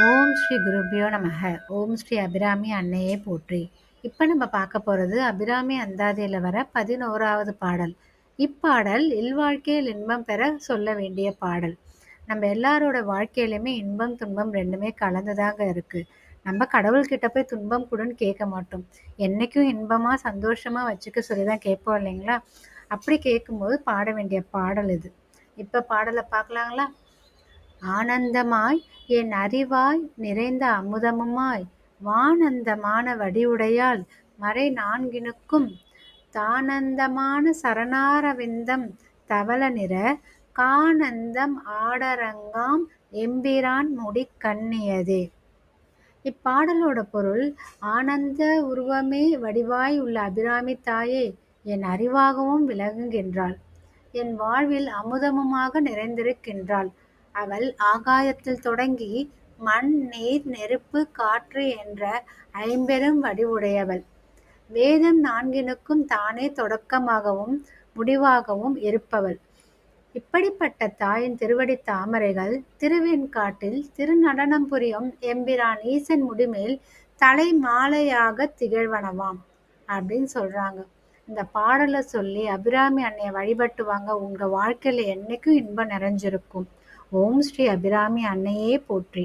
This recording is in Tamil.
ஓம் ஸ்ரீ குருபியோ நமக. ஓம் ஸ்ரீ அபிராமி அன்னையே போற்றி. இப்போ நம்ம பார்க்க போகிறது அபிராமி அந்தாதியில் வர பதினோராவது பாடல். இப்பாடல் இல்வாழ்க்கையில் இன்பம் பெற சொல்ல வேண்டிய பாடல். நம்ம எல்லாரோட வாழ்க்கையிலையுமே இன்பம் துன்பம் ரெண்டுமே கலந்துதாங்க இருக்குது நம்ம கடவுள்கிட்ட போய் துன்பம் கூடன்னு கேட்க மாட்டோம். என்றைக்கும் இன்பமாக சந்தோஷமாக வச்சுக்க சொல்லி தான் கேட்போம் இல்லைங்களா? அப்படி கேட்கும்போது பாட வேண்டிய பாடல் இது. இப்போ பாடலை பார்க்கலாங்களா? ஆனந்தமாய் என் அறிவாய் நிறைந்த அமுதமுமாய் வானந்தமான வடிவுடையால் மறை நான்கினுக்கும் தானந்தமான சரணாரவிந்தம் தவள நிற கானந்தம் ஆடரங்காம் எம்பிரான் முடி கண்ணியதே. இப்பாடலோட பொருள் ஆனந்த உருவமே வடிவாய் உள்ள அபிராமி தாயே என் அறிவாகவும் விளங்குகின்றாள். என் வாழ்வில் அமுதமுமாக நிறைந்திருக்கின்றாள். அவள் ஆகாயத்தில் தொடங்கி மண் நீர் நெருப்பு காற்று என்ற ஐம்பெரும் வடிவுடையவள். வேதம் நான்கினுக்கும் தானே தொடக்கமாகவும் முடிவாகவும் இருப்பவள். இப்படிப்பட்ட தாயின் திருவடி தாமரைகள் திருவெண்காட்டில் திருநடனம் புரியும் எம்பிரான் ஈசன் முடிமேல் தலை மாலையாக திகழ்வனவாம் அப்படின்னு சொல்றாங்க. இந்த பாடலை சொல்லி அபிராமி அன்னையை வழிபட்டுவாங்க. உங்க வாழ்க்கையில என்னைக்கும் இன்பம் நிறைஞ்சிருக்கும். ஓம் ஸ்ரீ அபிராமி அன்னையே போற்றி.